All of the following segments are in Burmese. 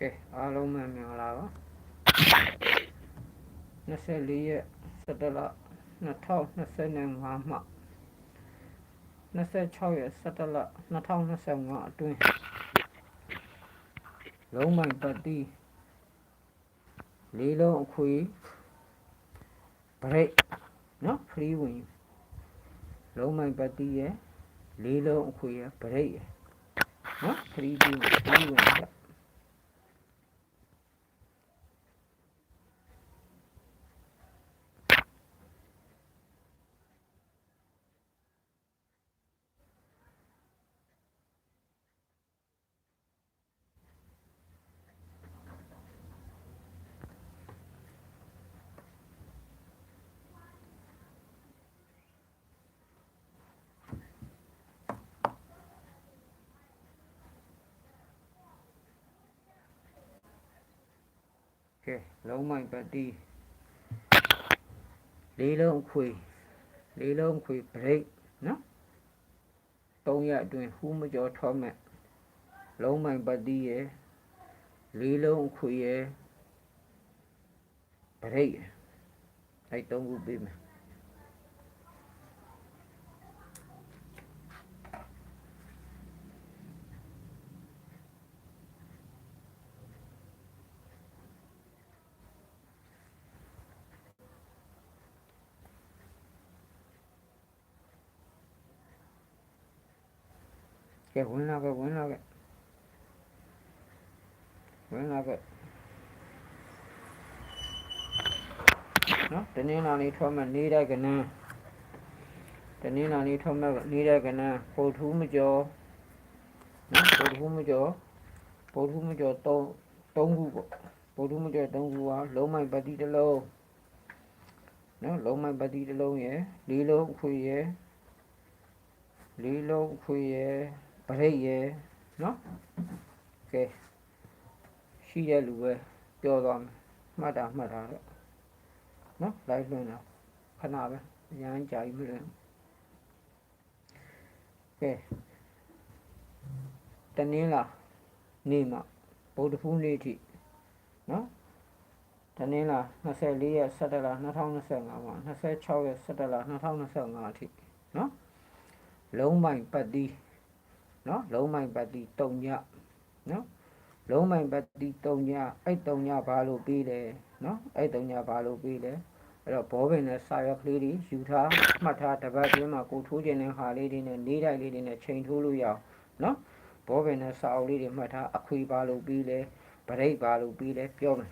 ကဲအားလုံးပဲမင်္ဂလာပါ24ရက်17လ2025မှ26ရက်17လ2025အတွင်းလုံးမိုင်ပတ်တီလေးလုံးအခွေ break နော် free win လုံးမိုင်ပတ်တီရဲ့လေးလုံးအခွေရဲ့ break ရဲ့နော် free win free win ရဲ့ ကဲလုံးမိုင်ပတ်တီလေးလုံးခွေလေးလုံးခွေ break နော်သုံးရက်အတွင်းဟူးမကျော်ထောမဲ့လုံးမိုင်ပတ်တီရဲ့လေးလုံးခွေရဲ့ break ရဲ့အဲ့သုံးခုပေးမယ် ကဲဝင်လာကဝင်လာကဝင်လာကနော်တနင်္လာနေ့ထွက်မှနေတဲ့ကနန်းတနင်္လာနေ့ထွက်မှနေတဲ့ကနန်းပို့ထူးမကျော်နော်ပို့ထူးမကျော်ပို့ထူးမကျော်၃၃ခုပေါ့ပို့ထူးမကျော်၃ခုဟာလုံးမိုင်ပတိတစ်လုံးနော်လုံးမိုင်ပတိတစ်လုံးရယ်လေးလုံးအခွေရယ်လေးလုံးအခွေရယ် ပရိတ်ရယ်နော်ကဲရှိတဲ့လူပဲပြောသွားမယ်မှတ်တာမှတ်တာတော့နော်လိုက်လွှင့်တော့ခဏပဲအရန်ကြာကြီးမလွှင့်ကဲတနင်္လာနေ့မှာဗုဒ္ဓဖူးနေ့ထိနော်တနင်္လာ24ရက်17လ2025မှာ26ရက်17လ2025အထိနော်လုံးမိုင်ပတ်တီး နော်လုံးမိုင်ပတ်တီတုံညနော်လုံးမိုင်ပတ်တီတုံညအဲ့တုံညဘာလို့ပြီးလဲနော်အဲ့တုံညဘာလို့ပြီးလဲအဲ့တော့ဘောပင်နဲ့စာရွက်ကလေးတွေယူထားမှတ်ထားတပတ်တွင်းမှာကိုထိုးခြင်းတဲ့ဟာလေးတွေနဲ့လေးတိုက်လေးတွေနဲ့ချိန်ထိုးလို့ရအောင်နော်ဘောပင်နဲ့စာအုပ်လေးတွေမှတ်ထားအခွေဘာလို့ပြီးလဲဗရိတ်ဘာလို့ပြီးလဲပြောမယ်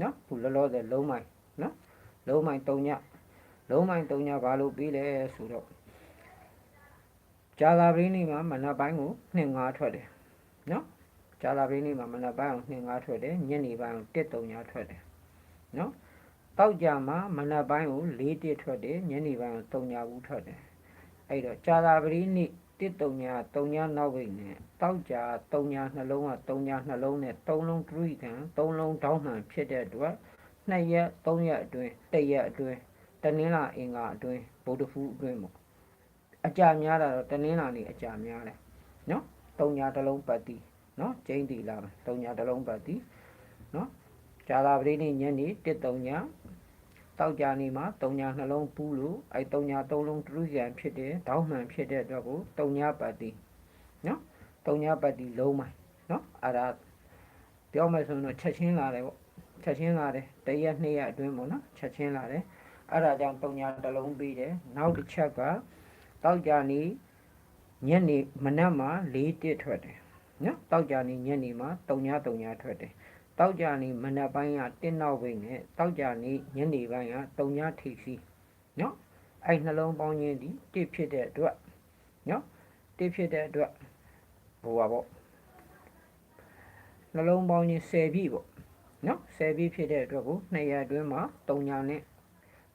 နော်ခုလောလောဆယ်လုံးမိုင်နော်လုံးမိုင်တုံညလုံးမိုင်တုံညဘာလို့ပြီးလဲဆိုတော့ ကြာလာပရင်းနေ့မှာမနက်ပိုင်းကိုနှစ်ငါးထွက်တယ်နော်ကြာလာပရင်းနေ့မှာမနက်ပိုင်းကိုနှစ်ငါးထွက်တယ်ညနေပိုင်းကိုတစ်တုံညာထွက်တယ်နော်တောက်ကြမှာမနက်ပိုင်းကို၄တစ်ထွက်တယ်ညနေပိုင်းကိုတုံညာဘူးထွက်တယ်အဲ့တော့ကြာလာပရင်းနေ့တစ်တုံညာတုံညာနောက်ဝိတ်နဲ့တောက်ကြတုံညာနှလုံးကတုံညာနှလုံးနဲ့သုံးလုံးဒရိကန်သုံးလုံးတောင်းမှန်ဖြစ်တဲ့အတွက်နှစ်ရက်သုံးရက်အတွင်းတစ်ရက်အတွင်းတနင်္လာအင်္ဂါအတွင်းဗုဒ္ဓဖူးအတွင်းပေါ့ အကြများတာတော့တနင်္လာနေ့အကြများတယ်နော်တုံညာတစ်လုံးပတ်တီနော်ကျင်းတီလာမယ်တုံညာတစ်လုံးပတ်တီနော်ဂျာလာပရိနေ့ညနေတစ်တုံညာတောက်ကြနေမှာတုံညာနှလုံးပူးလို့အဲတုံညာသုံးလုံးတရုရန်ဖြစ်တယ်တောင်းမှန်ဖြစ်တဲ့အတွက်ကိုတုံညာပတ်တီနော်တုံညာပတ်တီလုံးမိုင်နော်အဲ့ဒါပြောမယ်ဆိုရင်တော့ချက်ချင်းလာတယ်ပေါ့ချက်ချင်းလာတယ်တရက်နှစ်ရက်အတွင်းပေါ့နော်ချက်ချင်းလာတယ်အဲ့ဒါကြောင့်တုံညာတစ်လုံးပြီးတယ်နောက်တစ်ချက်က တောက်ကြနေညနေမနက်မှာ၄တစ်ထွက်တယ်နော်တောက်ကြနေညနေမှာ3ည3ညထွက်တယ်တောက်ကြနေမနက်ပိုင်းကတင်းနောက်ဘိတ်နဲ့တောက်ကြနေညနေပိုင်းက3ညထိပ်စီနော်အဲ့နှလုံးပေါင်းခြင်းဒီတစ်ဖြစ်တဲ့အတွက်နော်တစ်ဖြစ်တဲ့အတွက်ဟိုပါပေါ့နှလုံးပေါင်းခြင်း10ပြည့်ပေါ့နော်10ပြည့်ဖြစ်တဲ့အတွက်ကို2ရက်အတွင်းမှာ3ညနဲ့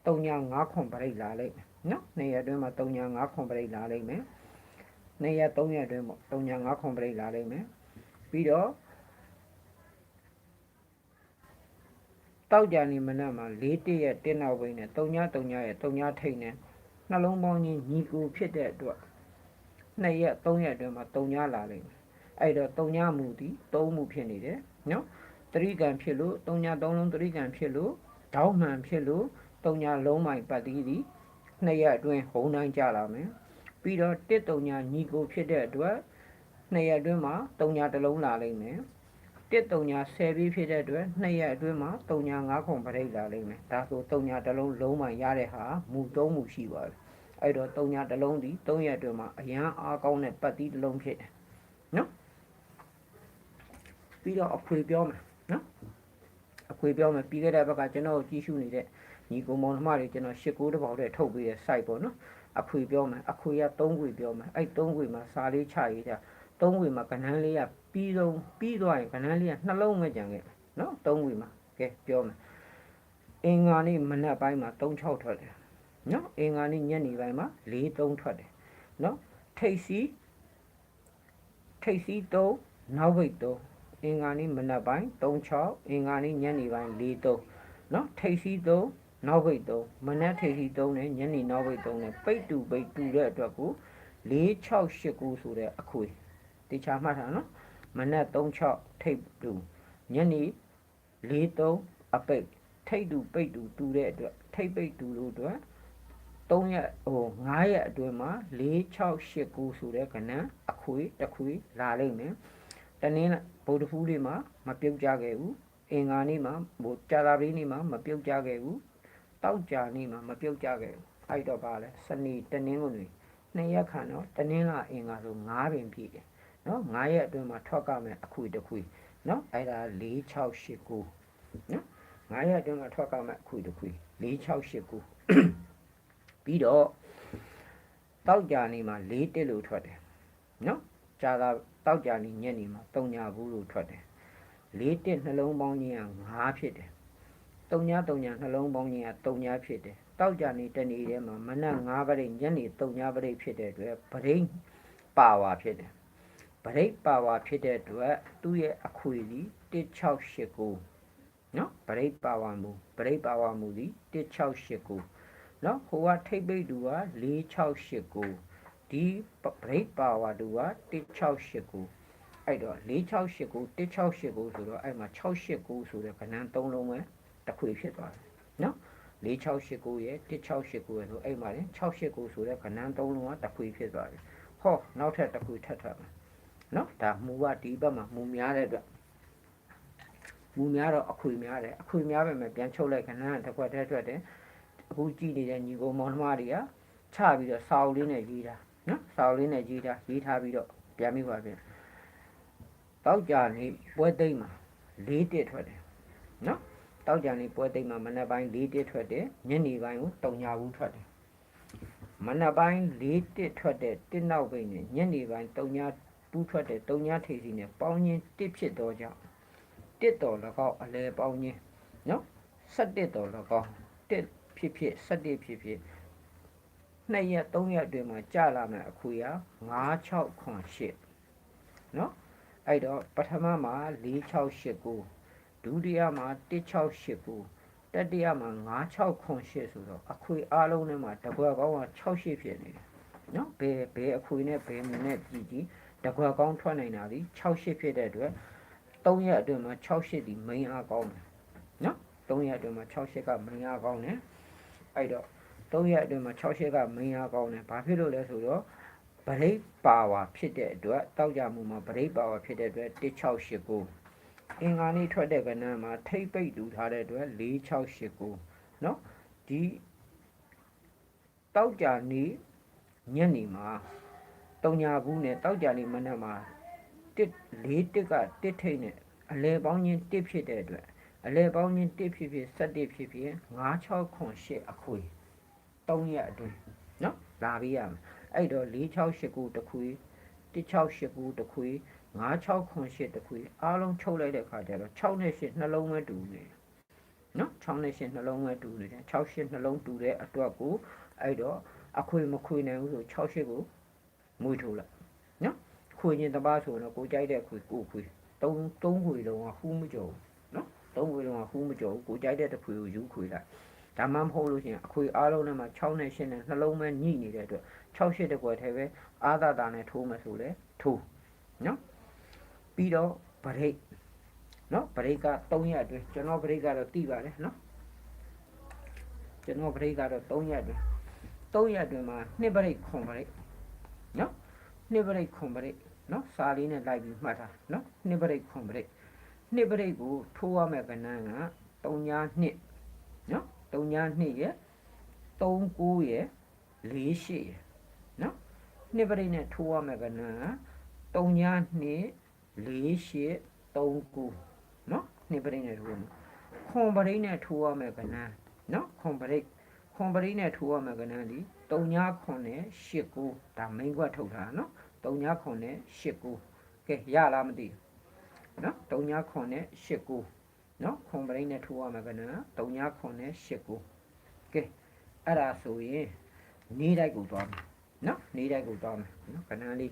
3ည5ခွန်ပရိတ်လာလိုက်မယ် နော်နှစ်ရက်အတွင်းမှာ3ည5ခွန်ပရိတ်လာလိမ့်မယ်နှစ်ရက်3ရက်အတွင်းပေါ့3ည5ခွန်ပရိတ်လာလိမ့်မယ်ပြီးတော့တောက်ကြနေမနက်မှာ၄တရက်တင်းနောက်ဘိန်းနဲ့3ည3ညရဲ့3ညထိတ်နဲ့နှလုံးပေါင်းချင်းညီကိုဖြစ်တဲ့အတွက်နှစ်ရက်3ရက်အတွင်းမှာ3ညလာလိမ့်မယ်အဲ့တော့3ညမူသည်3မှုဖြစ်နေတယ်နော်တရိကံဖြစ်လို့တုံညာသုံးလုံးတရိကံဖြစ်လို့တောင်းမှန်ဖြစ်လို့တုံညာလုံးမိုင်ပတ်သီးသည် နှစ်ရက်အတွင်းဟုံတိုင်းကြလာမယ်ပြီးတော့တစ်တုံညာညီကိုဖြစ်တဲ့အတွက်နှစ်ရက်အတွင်းမှာတုံညာတစ်လုံးလာလိမ့်မယ်တစ်တုံညာ10ပြီးဖြစ်တဲ့အတွက်နှစ်ရက်အတွင်းမှာတုံညာ9ခုပရိတ်လာလိမ့်မယ်ဒါဆိုတုံညာတစ်လုံးလုံးမိုင်ရတဲ့ဟာမူသုံးမူရှိပါပြီအဲ့တော့တုံညာတစ်လုံးဒီ3ရက်အတွင်းမှာအရန်အားကောင်းတဲ့ပတ်သီးတစ်လုံးဖြစ်တယ်နော်ပြီးတော့အခွေပြောမယ်နော်အခွေပြောမယ်ပြီးခဲ့တဲ့ဘက်ကကျွန်တော်ကိုကြည့်ရှုနေတဲ့ ညီကောင်မောင်နှမတွေကျွန်တော်ရှစ်ကိုးတစ်ပေါက်တည်းထုတ်ပေးတဲ့ site ပေါ့နော်အခွေပြောမယ်အခွေက3ခွေပြောမယ်အဲ့3ခွေမှာစာလေးချရေးတာ3ခွေမှာကဏ္ဍလေးကပြီးဆုံးပြီးသွားရင်ကဏ္ဍလေးကနှလုံးပဲကြံခဲ့နော်3ခွေမှာကဲပြောမယ်အင်္ဂါနေ့မနက်ပိုင်းမှာ36ထွက်တယ်နော်အင်္ဂါနေ့ညနေပိုင်းမှာ43ထွက်တယ်နော်ထိတ်စီထိတ်စီ3နောက်ဘိတ်3အင်္ဂါနေ့မနက်ပိုင်း36အင်္ဂါနေ့ညနေပိုင်း43နော်ထိတ်စီ3 နောက်ဘိတ်3မနက်ထိတ်စီ3နဲ့ညနေနောက်ဘိတ်3နဲ့ပိတ်တူပိတ်တူတဲ့အတွက်ကို4689ဆိုတဲ့အခွေတေချာမှတ်ထားနော်မနက်36ထိတ်တူညနေ43အပိတ်ထိတ်တူပိတ်တူတူတဲ့အတွက်ထိတ်ပိတ်တူလို့အတွက်3ရက်ဟို9ရက်အတွင်းမှာ4689ဆိုတဲ့ကဏ္ဍအခွေတစ်ခွေလာလိမ့်မယ်တနင်္လာဗုဒ္ဓဖူးလေးမှာမပြုတ်ကြခဲ့ဘူးအင်္ဂါနေ့မှာဟိုကြာသာပတေးနေ့မှာမပြုတ်ကြခဲ့ဘူး တောက်ကြနေ့မှာမပြုတ်ကြခဲ့ဘူးအဲ့တော့ပါလဲစနေတနင်္ဂနွေနှစ်ရက်ခန့်တော့တနင်္လာအင်္ဂါဆို9ပင်ပြည့်တယ်နော်9ရက်အတွင်းမှာထွက်ကမယ်အခွေတစ်ခွေနော်အဲ့ဒါ4689နော်9ရက်အတွင်းမှာထွက်ကမယ်အခွေတစ်ခွေ4689ပြီးတော့တောက်ကြနေမှာ၄တက်လို့ထွက်တယ်နော်ကြာသာတောက်ကြနေညနေမှာ3ညာဘူးလို့ထွက်တယ်၄တက်နှလုံးပေါင်းခြင်းက5ဖြစ်တယ် 3ညာ3ညာနှလုံးပေါင်းခြင်းက3ညာဖြစ်တယ်တောက်ကြနေတနေ့ထဲမှာမနက်9ပရိညနေ3ညာပရိဖြစ်တဲ့အတွက်ပရိပါဝါဖြစ်တယ်ပရိပါဝါဖြစ်တဲ့အတွက်သူ့ရဲ့အခွေကြီး1689နော်ပရိပါဝါမူပရိပါဝါမူကြီး1689နော်ဟိုကထိပ်ပိတ်တူက4689ဒီဘရိတ်ပါဝါတူက1689အဲ့တော့4689 1689ဆိုတော့အဲ့မှာ689ဆိုတဲ့ခဏ3လုံးပဲ တစ်ခွေဖြစ်သွားတယ်နော်4689ရဲ့1689ရဲ့ဆိုအဲ့မှာလေ689ဆိုတဲ့ခဏ3လုံးကတစ်ခွေဖြစ်သွားပြီဟောနောက်ထပ်တစ်ခွေထပ်ထပ်မယ်နော်ဒါမူကဒီဘက်မှာမူများတဲ့အတွက်မူများတော့အခွေများတယ်အခွေများပဲမယ်ပြန်ချုပ်လိုက်ခဏတစ်ခွက်တည်းထွက်တယ်အခုကြည့်နေတဲ့ညီကိုမောင်နှမတွေကချပြီးတော့စာအုပ်လေးနဲ့ရေးတာနော်စာအုပ်လေးနဲ့ရေးတာရေးထားပြီးတော့ပြန်ပြီးပါပြန်တောက်ကြနေပွဲသိမ့်မှာ၄တစ်ထွက်တယ်နော် တောက်ကြနေပွဲသိမ့်မှာမနက်ပိုင်း၄တစ်ထွက်တယ်ညနေပိုင်းကိုတုံညာဘူးထွက်တယ်မနက်ပိုင်း၄တစ်ထွက်တဲ့တစ်နောက်ပိတ်နဲ့ညနေပိုင်းတုံညာဘူးထွက်တဲ့တုံညာထိပ်စီနဲ့ပေါင်းချင်းတစ်ဖြစ်တော့ကြောင့်တစ်တော်၎င်းအလဲပေါင်းချင်းနော်၁၁တော်၎င်းတစ်ဖြစ်ဖြစ်17ဖြစ်ဖြစ်2ရက်3ရက်အတွင်းမှာကြာလာမယ်အခွေရ9 6ခွန်8เนาะအဲ့တော့ပထမမှာ4689 ဒုတိယမှာ1689တတိယမှာ9608ဆိုတော့အခွေအားလုံးထဲမှာတကွက်ကောင်းက68ဖြစ်နေတယ်နော်ဘယ်ဘယ်အခွေနဲ့ဘယ်မူနဲ့ကြည့်ကြည့်တကွက်ကောင်းထွက်နိုင်တာဒီ68ဖြစ်တဲ့အတွက်3ရက်အတွင်းမှာ68ဒီ main အားကောင်းတယ်နော်3ရက်အတွင်းမှာ68က main အားကောင်းတယ်အဲ့တော့3ရက်အတွင်းမှာ68က main အားကောင်းတယ်ဘာဖြစ်လို့လဲဆိုတော့ဗရိတ်ပါဝါဖြစ်တဲ့အတွက်တောက်ကြမှုမှာဗရိတ်ပါဝါဖြစ်တဲ့အတွက်1689 အင်္ဂါနေ့ထွက်တဲ့ကဏ္ဍမှာထိပ်ပိတ်တူထားတဲ့အတွက်4689เนาะဒီတောက်ကြနေညနေမှာတုံညာဘူးနဲ့တောက်ကြနေမနက်မှာ1 4တက်ကတစ်ထိတ်နဲ့အလဲပေါင်းချင်းတစ်ဖြစ်တဲ့အတွက်အလဲပေါင်းချင်းတစ်ဖြစ်ဖြစ်7ဖြစ်ဖြစ်9698အခွေ3ရက်အတွင်းเนาะလာပြီးရမယ်အဲ့တော့4689တစ်ခွေ1689တစ်ခွေ1689 9608တခုအားလုံးချုပ်လိုက်တဲ့ခါကျတော့6နဲ့8နှလုံးပဲတူနေနော်6နဲ့8နှလုံးပဲတူနေတယ်6 8နှလုံးတူတဲ့အတွက်ကိုအဲ့တော့အခွေမခွေနိုင်ဘူးဆို6 8ကိုမွေထိုးလိုက်နော်ခွေရင်တပါဆိုတော့ကိုကြိုက်တဲ့ခွေကိုခွေ3 3ခွေလုံးကဟူးမကြော်နော်3ခွေလုံးကဟူးမကြော်ကိုကြိုက်တဲ့တစ်ခွေကိုယူခွေလိုက်ဒါမှမဟုတ်လို့ရှိရင်အခွေအားလုံးထဲမှာ6နဲ့8နဲ့နှလုံးပဲညှိနေတဲ့အတွက်6 8တကွယ်ထဲပဲအာသာတာနဲ့ထိုးမယ်ဆိုလဲထိုးနော် ပြီးတော့ဗရိတ်ဗနော်ဘရိတ်က3ရက်အတွင်းကျွန်တော်ဘရိတ်ကတော့တိပါတယ်နော်ကျွန်တော်ဘရိတ်ကတော့3ရက်အတွင်း3ရက်အတွင်းမှာနှစ်ဘရိတ်ခွန်ဘရိတ်နော်နှစ်ဘရိတ်ခွန်ဘရိတ်နော်စာလေးနဲ့လိုက်ပြီးမှတ်တာနော်နှစ်ဘရိတ်ခွန်ဘရိတ်နှစ်ဘရိတ်ကိုထိုးရမယ့်ကဏ္ဍက3ညာနှစ်နော်3ညာနှစ်ရဲ့3ကိုရဲ့4ရှစ်ရဲ့နော်နှစ်ပရိတ်နဲ့ထိုးရမယ်ကန3ညနှ စ်4ရှစ်3ကူနော်နှစ်ပရိတ်နဲ့ထိုးရမယ်ခွန်ပရိတ်နဲ့ထိုးရမယ်ကနနော်ခွန်ပရိတ်ခွန်ပရိတ်နဲ့ထိုးရမယ်ကနဒီ3ညခွန်နဲ့8ကူဒါမိန်ကွက်ထုတ်တာနော်3ညခွန်နဲ့8ကူကဲရလားမသိဘူးနော်3ညခွန်နဲ့8ကူနော်ခွန်ပရိတ်နဲ့ထိုးရမယ်ကန3ညခွန်နဲ့8ကူကဲအဲ့ဒါဆိုရင်နေတိုက်ကိုသွားမယ်နော်နေတိုက်ကိုသွားမယ်နော်ခဏလေး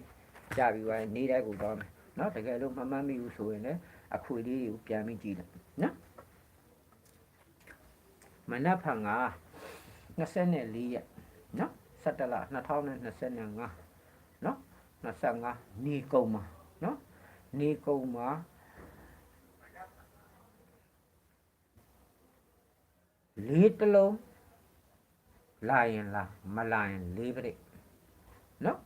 ကြပြီးသွားရင်နေတိုက်ကိုသွားမယ် နော်တကယ်လို့မမှတ်မိဘူးဆိုရင်လည်းအခွေလေးကိုပြန်ပြီးကြည့်လိုက်နော်မနက်ဖြန်က24ရက်နော်17လ2025နော်25နေကုံမှာနော်နေကုံမှာလေးတလုံးလာရင်လာမလာရင်လေးပြိနော်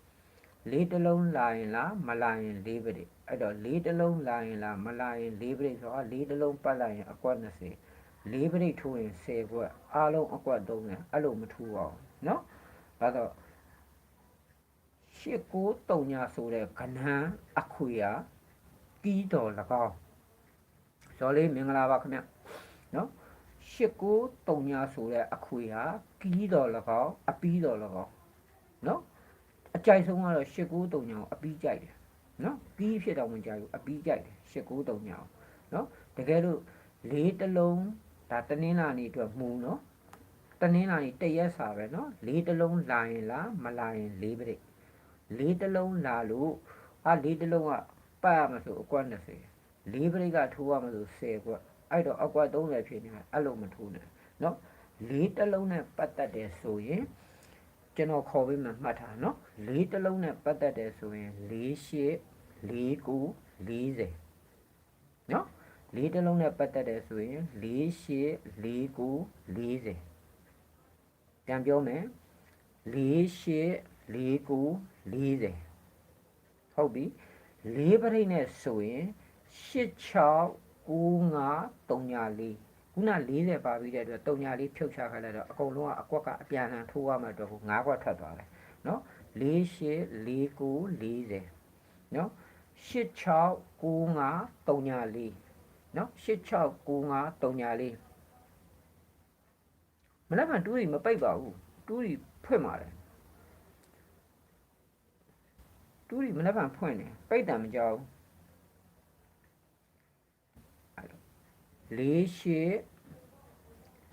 လေးတလုံးလာရင်လာမလာရင်လေးပြိအဲ့တော့လေးတလုံးလာရင်လာမလာရင်လေးပြိဆိုတော့လေးတလုံးပတ်လိုက်ရင်အကွက်20လေးပြိထိုးရင်10ကွက်အားလုံးအကွက်30အဲ့လိုမထိုးအောင်နော်ဒါတော့ရှစ်ကိုတုံညာဆိုတဲ့ကဏ္ဍအခွေရကီးတော်၎င်းဇော်လေးမင်္ဂလာပါခင်ဗျနော်8939ညာဆိုတဲ့အခွေဟာကီးတော်၎င်းအပီးတော်၎င်းနော် အကြိုက်ဆုံးကတော့၈၉၃ညောင်အပီးကြိုက်တယ်နော်ကီးဖြစ်တော့ဝင်ကြဘူးအပီးကြိုက်တယ်၈၉၃ညောင်နော်တကယ်လို့လေးတလုံးဒါတနင်္လာနေ့အတွက်မူနော်တနင်္လာနေ့တရက်စာပဲနော်လေးတလုံးလာရင်လားမလာရင်လေးပြိလေးတလုံးလာလို့အာလေးတလုံးကပတ်ရမလို့အကွက်20လေးပြိကထိုးရမလို့10ကွက်အဲ့တော့အကွက်30ဖြစ်နေတာအဲ့လိုမထိုးနဲ့နော်လေးတလုံးနဲ့ပတ်သက်တယ်ဆိုရင် ကျွန်တော်ခေါ်ပေးမှမှတ်ထားနော်လေးတစ်လုံးနဲ့ပတ်သက်တယ်ဆိုရင်၄ရှစ်၄၉40နော်လေးတစ်လုံးနဲ့ပတ်သက်တယ်ဆိုရင်၄ရှစ်၄၉40ပြန်ပြောမယ်၄ရှစ်၄၉40ဟုတ်ပြီ၄ပရိတ်နဲ့ဆိုရင်၈၆၉၅၃၄ ခုန40ပါပြီးတဲ့အတွက်34ဖြုတ်ချခိုင်းလိုက်တော့အကုန်လုံးကအကွက်ကအပြန်အလှန်ထိုးရမှတော့9ကွက်ထွက်သွားတယ်နော်48 49 40နော်8695 34နော်8695 34မနက်ဖြန်တူးရီမပိတ်ပါဘူးတူးရီဖွင့်ပါတယ်တူးရီမနက်ဖြန်ဖွင့်တယ်ပိတ်တယ်မကြောက်ဘူး ၄ရှစ်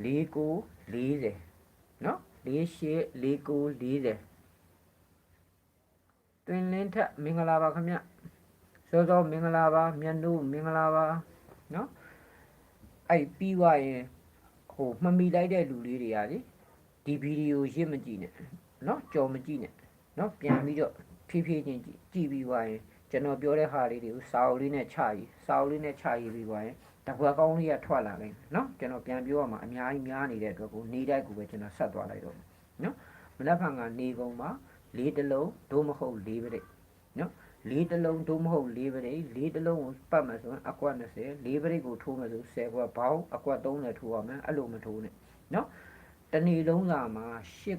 ၄ကို40နော်၄ရှစ်၄ကို40တွင်လင်းထက်မင်္ဂလာပါခင်ဗျစောစောမင်္ဂလာပါမြတ်နုမင်္ဂလာပါနော်အဲ့ပြီးွားရင်ဟိုမမီလိုက်တဲ့လူလေးတွေကလေဒီဗီဒီယိုရစ်မကြည့်နဲ့နော်ကြော်မကြည့်နဲ့နော်ပြန်ပြီးတော့ဖြည်းဖြည်းချင်းကြည့်ကြည့်ပြီးွားရင်ကျွန်တော်ပြောတဲ့ဟာလေးတွေကိုစာအုပ်လေးနဲ့ခြာရေးစာအုပ်လေးနဲ့ခြာရေးပြီးွားရင် တကွာကောင်းလေးကထွက်လာလိမ့်မယ်နော်ကျွန်တော်ပြန်ပြောရမှာအများကြီးများနေတဲ့အတွက်ကိုနေတိုက်ကိုပဲကျွန်တော်ဆက်သွားလိုက်တော့နော်မနက်ဖြန်ကနေကုန်မှာလေးတလုံးဒို့မဟုတ်လေးပရိတ်နော်လေးတလုံးဒို့မဟုတ်လေးပရိတ်လေးတလုံးကိုပတ်မှဆိုရင်အကွက်20လေးပရိတ်ကိုထိုးမယ်ဆို10ကွက်ဘောင်းအကွက်30ထိုးရမယ်အဲ့လိုမထိုးနဲ့နော်တဏီလုံးစာမှာ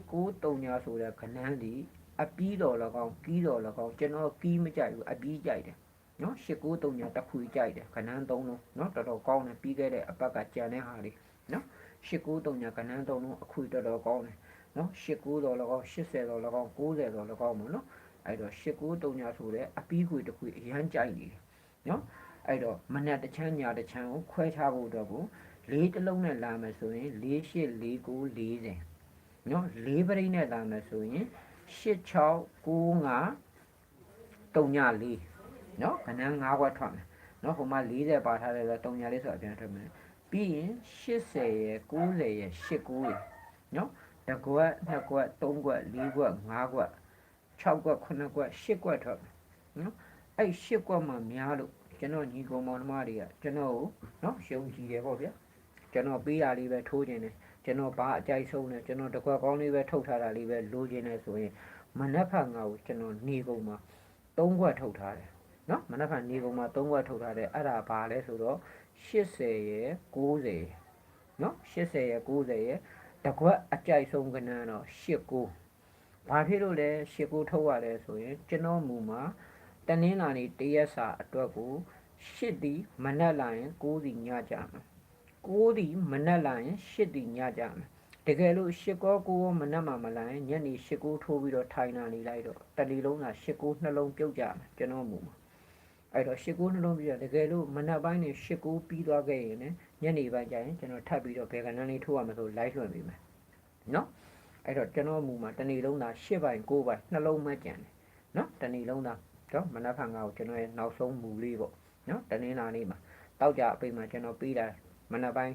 8939ညာဆိုတဲ့ခဏန်းဒီအပီးတော်၎င်းကီးတော်၎င်းကျွန်တော်ကီးမကြိုက်ဘူးအပီးကြိုက်တယ် နော်893ညာတစ်ခွေကြိုက်တယ်ခဏန်း3လုံးနော်တော်တော်ကောင်းတယ်ပြီးခဲ့တဲ့အပတ်ကကြံတဲ့ဟာလေးနော်893ညာခဏန်း3လုံးအခွေတော်တော်ကောင်းတယ်နော်89တော်၎င်း80တော်၎င်း90တော်၎င်းပေါ့နော်အဲ့တော့893ညာဆိုတဲ့အပီးခွေတစ်ခွေအရန်ကြိုက်နေတယ်နော်အဲ့တော့မနက်တစ်ချမ်းညာတစ်ချမ်းကိုခွဲထားဖို့အတွက်ကိုလေးတစ်လုံးနဲ့လာမယ်ဆိုရင်484940နော်လေးပရိနဲ့လာမယ်ဆိုရင်8695 34 နော်ခဏ9ခွက်ထွက်မယ်နော်ဟိုမှာ40ပါထားတယ်ဆိုတော့300လေးဆိုအပြန်ထွက်မယ်ပြီးရင်80ရယ်90ရယ်89ရယ်နော်တကွက်နှစ်ကွက်သုံးကွက်လေးကွက်ငါးကွက်6ကွက်9ကွက်10ကွက်ထွက်မယ်နော်အဲ့10ကွက်မှများလို့ကျွန်တော်ညီကောင်မောင်နှမတွေကကျွန်တော်ကိုနော်ရှုံကြည်တယ်ပေါ့ဗျာကျွန်တော်ပေးတာလေးပဲထိုးခြင်းတယ်ကျွန်တော်ဘာအကြိုက်ဆုံးလဲကျွန်တော်တကွက်ကောင်းလေးပဲထုတ်ထားတာလေးပဲလိုချင်တယ်ဆိုရင်မနက်ဖြန်ငါကိုကျွန်တော်နေကုန်မှာ၃ခွက်ထုတ်ထားတယ် နော်မနက်ဖြန်နေကုန်မှာ၃ခွက်ထုတ်ထားတယ်အဲ့ဒါဘာလဲဆိုတော့80ရယ်90ရယ်နော်80ရယ်90ရယ်တကွက်အကြိုက်ဆုံးကဏ္ဍတော့89ဘာဖြစ်လို့လဲ89ထုတ်ရတယ်ဆိုရင်ကျွန်တော်မူမှာတနင်္လာနေ့တရက်စာအတွက်ကို8ဒီမနက်လာရင်9ဒီညကြမှာ9ဒီမနက်လာရင်8ဒီညကြမှာတကယ်လို့8ကော9ကောမနက်မှမလာရင်ညနေ8ကိုထိုးပြီးတော့ထိုင်လာနေလိုက်တော့တလီလုံးက8ကိုနှလုံးပြုတ်ကြမှာကျွန်တော်မူမှာ အဲ့တော့8ကိုနှလုံးပြရတကယ်လို့မနက်ပိုင်းနေ8ကိုပြီးသွားခဲ့ရင်လည်းညနေပိုင်းကျရင်ကျွန်တော်ထပ်ပြီးတော့ဘယ်ကဏ္ဍလေးထိုးရမလို့လိုက်လွှင့်ပေးမယ်နော်အဲ့တော့ကျွန်တော်မူမှာတနေ့လုံးသာ8ပိုင်း9ပိုင်းနှလုံးမှကြံတယ်နော်တနေ့လုံးသာတော့မနက်ဖြန်ကကိုကျွန်တော်ရဲ့နောက်ဆုံးမူလေးပေါ့နော်တနင်္လာနေ့မှာတောက်ကြအပိတ်မှာကျွန်တော်ပေးတာမနက်ပိုင်း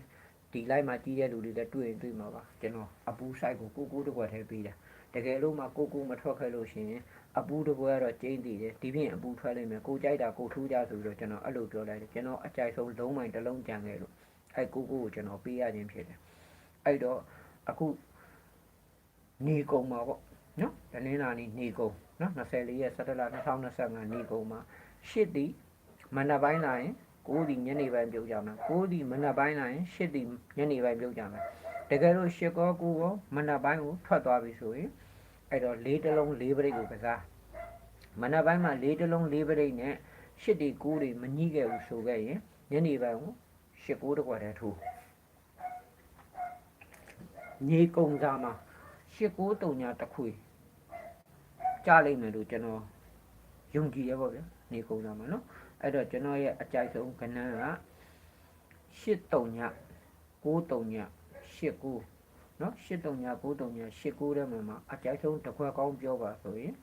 ဒီလိုက်မှာကြီးတဲ့လူတွေလည်းတွေ့ရင်တွေ့မှာပါကျွန်တော်အပူဆိုင်ကိုကိုကိုတစ်ခွက်ထဲပေးတာတကယ်လို့မှကိုကိုမထွက်ခဲ့လို့ရှိရင် အပူတစ်ခွက်ကတော့ကျင်းတည်တယ်ဒီပြင်အပူထွက်လိမ့်မယ်ကိုကြိုက်တာကိုထူးကြဆိုပြီးတော့ကျွန်တော်အဲ့လိုပြောလိုက်တယ်ကျွန်တော်အကြိုက်ဆုံးလုံးမိုင်တစ်လုံးကြံခဲ့လို့အဲ့ကိုကိုကိုကျွန်တော်ပေးရခြင်းဖြစ်တယ်အဲ့တော့အခုနေကုန်မှာပေါ့နော်တနင်္လာနေ့နေကုန်နော်24ရက်17လ2025နေကုန်မှာရှစ်တီမနက်ပိုင်းလာရင်9ဒီညနေပိုင်းပြုတ်ကြမယ်9ဒီမနက်ပိုင်းလာရင်10ဒီညနေပိုင်းပြုတ်ကြမယ်တကယ်လို့10ကော9ကောမနက်ပိုင်းကိုထွက်သွားပြီဆိုရင်အဲ့တော့၄တလုံး၄ပရိတ်ကိုကစား မနက်ပိုင်းမှာလေးတလုံးလေးပရိတ်နဲ့ရှစ်ဒီကိုးတွေမညှိခဲ့ဘူးဆိုခဲ့ရင်ညနေပိုင်းကိုရှစ်ကိုးတစ်ခွက်တည်းထိုးညေကုံစားမှာရှစ်ကိုးတုံညာတစ်ခွေကြားလိုက်မယ်လို့ကျွန်တော်ယုံကြည်ရပါဗျာနေကုံစားမှာနော်အဲ့တော့ကျွန်တော်ရဲ့အကြိုက်ဆုံးကဏ္ဍကရှစ်တုံညာကိုးတုံညာရှစ်ကိုးနော်ရှစ်တုံညာကိုးတုံညာရှစ်ကိုးထဲမှာအကြိုက်ဆုံးတစ်ခွက်ကောင်းပြောပါဆိုရင်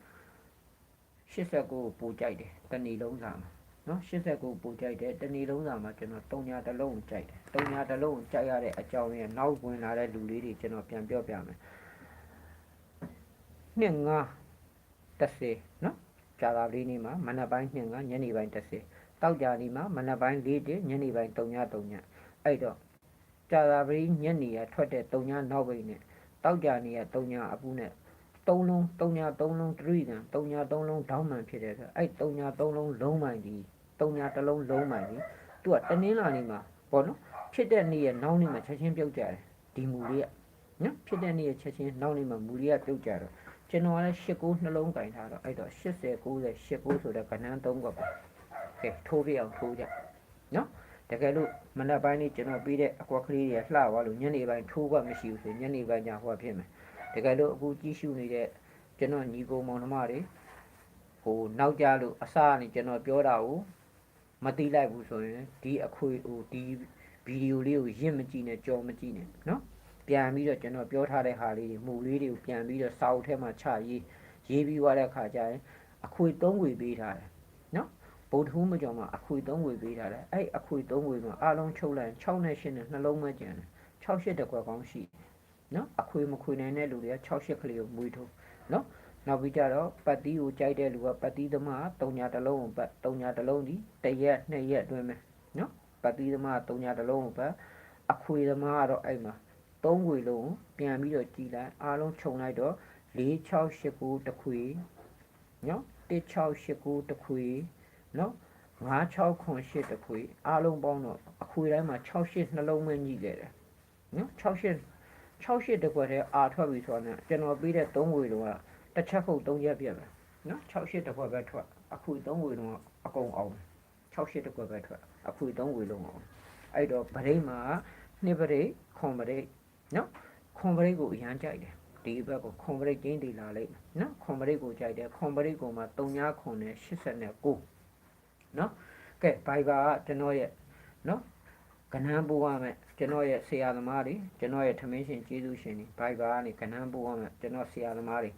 89ကိုပိုကြိုက်တယ်တဏီလုံးစာမှာနော်89ကိုပိုကြိုက်တယ်တဏီလုံးစာမှာကျွန်တော်တုံညာတစ်လုံးကြိုက်တယ်တုံညာတစ်လုံးကြိုက်ရတဲ့အကြောင်းရင်းနောက်ဝင်လာတဲ့လူလေးတွေကျွန်တော်ပြန်ပြောပြမယ်နှစ်ငါ30နော်ကြာတာလေးနေမှာမနက်ပိုင်းနှစ်ငါညနေပိုင်း30တောက်ကြနေမှာမနက်ပိုင်း၄တင်ညနေပိုင်း3ည3ညအဲ့တော့ကြာတာပြီးညနေရထွက်တဲ့3ညနောက်ပိုင်းနဲ့တောက်ကြနေရ3ညအပူနဲ့ 3လုံး3ည3လုံးတရိတံ3ည3လုံးဒေါင်းမှန်ဖြစ်တဲ့ဆိုအဲ့3ည3လုံးလုံးမှန်ဒီ3ညတစ်လုံးလုံးမှန်ဒီသူကတနင်းလာနေ့မှာပေါ့နော်ဖြစ်တဲ့နေ့ရနောက်နေ့မှာချက်ချင်းပြုတ်ကြတယ်ဒီမူလေးကနော်ဖြစ်တဲ့နေ့ရချက်ချင်းနောက်နေ့မှာမူလေးကပြုတ်ကြတော့ကျွန်တော်ကလည်း၈9နှလုံးကင်ထားတော့အဲ့တော့80 90 89ဆိုတဲ့ကဏ္ဍ3ကပါကဲထိုးပြအောင်ထိုးကြနော်တကယ်လို့မနက်ပိုင်းနေ့ကျွန်တော်ပြီးတဲ့အကွက်ကလေးတွေလှသွားလို့ညနေပိုင်းထိုးကမရှိဘူးဆိုညနေပိုင်းညဟိုဖြစ်မယ် တကယ်လို့အခုကြီးရှုနေတဲ့ကျွန်တော်ညီကိုမောင်နှမတွေဟိုနောက်ကြလို့အစားနေကျွန်တော်ပြောတာကိုမသိလိုက်ဘူးဆိုရင်ဒီအခွေဟိုဒီဗီဒီယိုလေးကိုရင့်မကြည့်နဲ့ကြော်မကြည့်နဲ့နော်ပြန်ပြီးတော့ကျွန်တော်ပြောထားတဲ့ဟာလေးတွေမှုလေးတွေကိုပြန်ပြီးတော့စာအုပ်ထဲမှာချရေးရေးပြီးသွားတဲ့အခါကျရင်အခွေ၃ဝေပေးထားတယ်နော်ဗုဒ္ဓဟူးမကြောင်မှာအခွေ၃ဝေပေးထားတယ်အဲ့အခွေ၃ဝေမှာအလုံးချုပ်လိုက်6နဲ့8နဲ့နှလုံးမကျန်တယ်6 8တကွက်ကောင်းရှိ နော်အခွေမခွေနိုင်တဲ့လူတွေက6 8ကလေးကိုမွေးထုတ်နော်နောက်ပြီးကြတော့ပတ်တီးကိုကြိုက်တဲ့လူကပတ်တီးသမား၃ညာတစ်လုံးကိုပတ်၃ညာတစ်လုံးဒီတရက်နှစ်ရက်အတွင်းမယ်နော်ပတ်တီးသမား၃ညာတစ်လုံးကိုပတ်အခွေသမားကတော့အဲ့မှာသုံးခွေလုံးပြန်ပြီးတော့ကြည်လိုက်အားလုံးခြုံလိုက်တော့4689တခွေနော်1689တခွေနော်9698တခွေအားလုံးပေါင်းတော့အခွေတိုင်းမှာ68နှလုံးပဲညှိခဲ့တယ်နော်68 68တကွက်တည်းအာထွက်ပြီဆိုတော့ကျွန်တော်ပြီးတဲ့3ခွေလုံးကတစ်ချက်ခုတ်3ရက်ပြတ်ပဲနော်68တကွက်ပဲထွက်အခွေ3ခွေလုံးကအကုန်အောင်68တကွက်ပဲထွက်အခွေ3ခွေလုံးအောင်အဲ့တော့ဗရိတ်မှာနှစ်ဗရိတ်ခွန်ဗရိတ်နော်ခွန်ပရိတ်ကိုအရန်ကြိုက်တယ်ဒီဘက်ကိုခွန်ပရိတ်ကျင်းတည်လာလိုက်နော်ခွန်ပရိတ်ကိုကြိုက်တယ်ခွန်ပရိတ်ကိုမှ3ညခွန်နဲ့89နော်ကဲဘိုင်ဘာကကျွန်တော်ရဲ့နော်ကနန်းပိုးရမယ် ကျွန်တော်ရဲ့ဆရာသမားတွေကျွန်တော်ရဲ့ထမင်းရှင်ကျေးဇူးရှင်တွေဘိုင်ဘာကနေကနန်းပိုးရမယ်ကျွန်တော်ဆရာသမားတွေည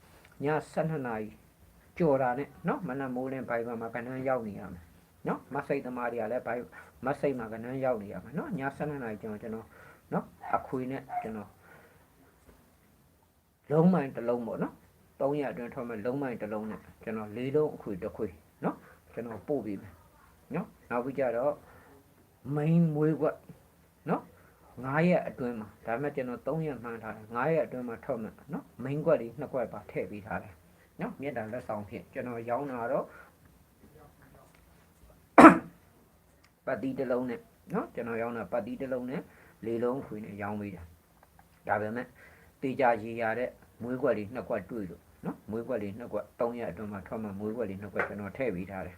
12နာရီကြော်တာနဲ့နော်မနက်မိုးလင်းဘိုင်ဘာမှာကနန်းရောက်နေရမယ်နော်မဆိတ်သမားတွေကလည်းဘိုင်မဆိတ်မှာကနန်းရောက်နေရမယ်နော်ည12နာရီကျွန်တော်ကျွန်တော်နော်အခွေနဲ့ကျွန်တော်လုံးမိုင်တစ်လုံးပေါ့နော်300အတွင်းထွက်မဲ့လုံးမိုင်တစ်လုံးနဲ့ကျွန်တော်၄လုံးအခွေတစ်ခွေနော်ကျွန်တော်ပို့ပေးမယ်နော်နောက်ပြီးကြတော့ main မွေးကွက်နော် 9ရက်အတွင်းမှာဒါပေမဲ့ကျွန်တော်3ရက်မှန်းထားတယ်9ရက်အတွင်းမှာထွက်မယ်နော် main ကွက်တွေနှစ်ကွက်ပါထည့်ပေးထားတယ်နော်မြက်တာလက်ဆောင်ဖြင့်ကျွန်တော်ရောင်းတာတော့ပတ်တီးတစ်လုံးနဲ့နော်ကျွန်တော်ရောင်းတာပတ်တီးတစ်လုံးနဲ့လေးလုံးခွေနဲ့ရောင်းပေးတာဒါပေမဲ့တေချာရေရတဲ့မွေးကွက်လေးနှစ်ကွက်တွေ့လို့နော်မွေးကွက်လေးနှစ်ကွက်3ရက်အတွင်းမှာထွက်မှမွေးကွက်လေးနှစ်ကွက်ကျွန်တော်ထည့်ပေးထားတယ်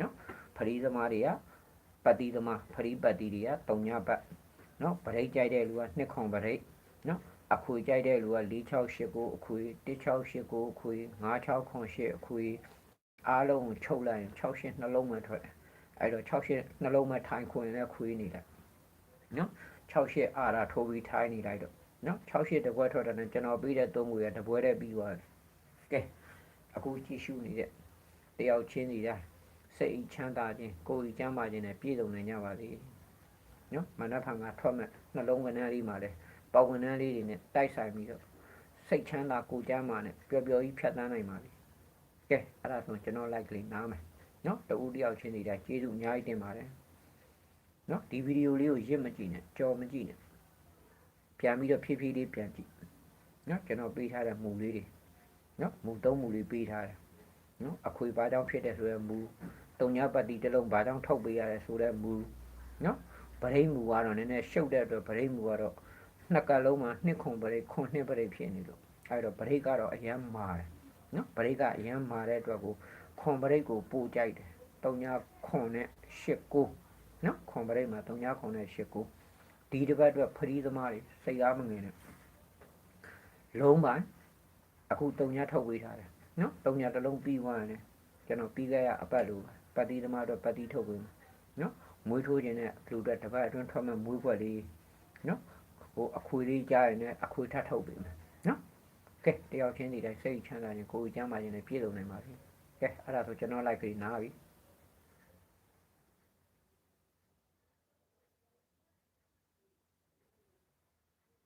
နော်ဖရီးသမားတွေကပတ်တီးသမားဖရီးပတ်တီးတွေက3ညပတ် နော်ဗရိတ်ကြိုက်တဲ့လူက2ခွန်ဗရိတ်နော်အခွေကြိုက်တဲ့လူက4689အခွေ1689အခွေ96ခွန်8အခွေအားလုံးကိုချုပ်လိုက်ရင်68နှလုံးမှထွက်တယ်အဲ့တော့68နှလုံးမဲ့ထိုင်ခွင်နဲ့ခွေးနေလိုက်နော်68အာရထိုးပြီးထိုင်နေလိုက်တော့နော်68တပွဲထွက်တယ်နဲ့ကျွန်တော်ပြီးတဲ့သုံးငွေရတပွဲတည်းပြီးသွားတယ်ကဲအခုကြည့်ရှုနေတဲ့တယောက်ချင်းစီတိုင်းစိတ်ချမ်းသာခြင်းကိုယ်ကြီးချမ်းသာခြင်းနဲ့ပြည့်စုံနိုင်ကြပါစေ နော်မနက်ဖြန်ကထွက်မဲ့နှလုံးကဏ္ဍလေးမှာလဲပေါင်ကဏ္ဍလေးတွေနဲ့တိုက်ဆိုင်ပြီးတော့စိတ်ချမ်းသာကိုယ်ချမ်းသာနဲ့ပျော်ပျော်ကြီးဖြတ်သန်းနိုင်ပါလေကဲအဲ့ဒါဆိုကျွန်တော် like လေးနားမယ်နော်တဦးတယောက်ချင်းစီတိုင်းကျေးဇူးအများကြီးတင်ပါတယ်နော်ဒီဗီဒီယိုလေးကိုရစ်မကြည့်နဲ့ကြော်မကြည့်နဲ့ပြန်ပြီးတော့ဖြည်းဖြည်းလေးပြန်ကြည့်နော်ကျွန်တော်ပေးထားတဲ့မူလေးတွေနော်မူသုံးမူလေးပေးထားတယ်နော်အခွေပါကြောင့်ဖြစ်တဲ့ဆိုတဲ့မူတုံညာပတ်တီတစ်လုံးဘာကြောင့်ထုတ်ပေးရတယ်ဆိုတဲ့မူနော်ဗ ရိတ်မူကတော့နည်းနည်းရှုပ်တဲ့အတွက်ဗရိတ်မူကတော့နှစ်ကလုံးမှာနှစ်ခွန်ဗရိတ်ခွန်နှစ်ဗရိတ်ဖြစ်နေလို့အဲဒါဗရိတ်ကတော့အရန်မာတယ်နော်ဗရိတ်ကအရန်မာတဲ့အတွက်ကိုခွန်ပရိတ်ကိုပို့ကြိုက်တယ်တုံညာခွန်နဲ့ရှစ်ကိုနော်ခွန်ပရိတ်မှာတုံညာခွန်နဲ့ရှစ်ကိုဒီတစ်ပတ်အတွက်ဖရီးသမားတွေစိတ်အားမငင်နဲ့လုံးပိုင်းအခုတုံညာထုတ်ပေးထားတယ်နော်တုံညာတစ်လုံးပြီးသွားတယ်ကျွန်တော်ပြီးခဲ့ရအပတ်လိုပါပတ်တီသမားအတွက်ပတ်တီထုတ်ပေးမယ်နော် မွေးထိုးခြင်းနဲ့လူတွေတစ်ပတ်အတွင်းထွက်မဲ့မွေးခွက်လေးနော်ဟိုအခွေလေးကြားရင်လည်းအခွေထပ်ထုတ်ပေးမယ်နော်ကဲတယောက်ချင်းစီတိုင်းစိတ်ချမ်းသာခြင်းကိုယ်ကျမ်းမာခြင်းနဲ့ပြည့်စုံနိုင်ပါစေကဲအဲ့ဒါဆိုကျွန်တော် like ကြီးနားပြီ